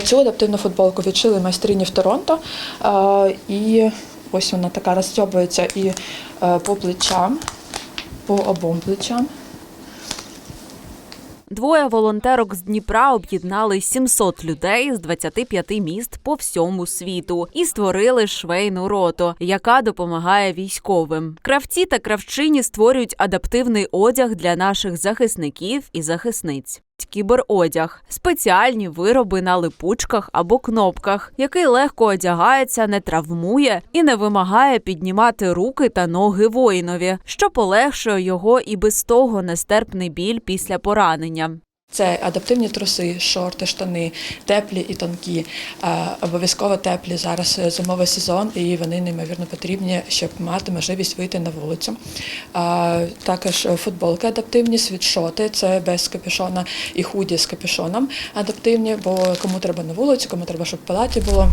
Цю адаптивну футболку відшили майстрині в Торонто. І ось вона така розстьобується і е, по плечам, по обом плечам. Двоє волонтерок з Дніпра об'єднали 700 людей з 25 міст по всьому світу і створили швейну роту, яка допомагає військовим. Кравці та кравчині створюють адаптивний одяг для наших захисників і захисниць. Кіберодяг спеціальні вироби на липучках або кнопках, який легко одягається, не травмує і не вимагає піднімати руки та ноги воїнові, що полегшує його і без того нестерпний біль після поранення. Це адаптивні труси, шорти, штани, теплі і тонкі. Е, Обов'язково теплі зараз е, зимовий сезон, і вони неймовірно потрібні, щоб мати можливість вийти на вулицю. Е, Також футболки адаптивні, світшоти, це без капюшона і худі з капюшоном адаптивні, бо кому треба на вулицю, кому треба, щоб в палаті було.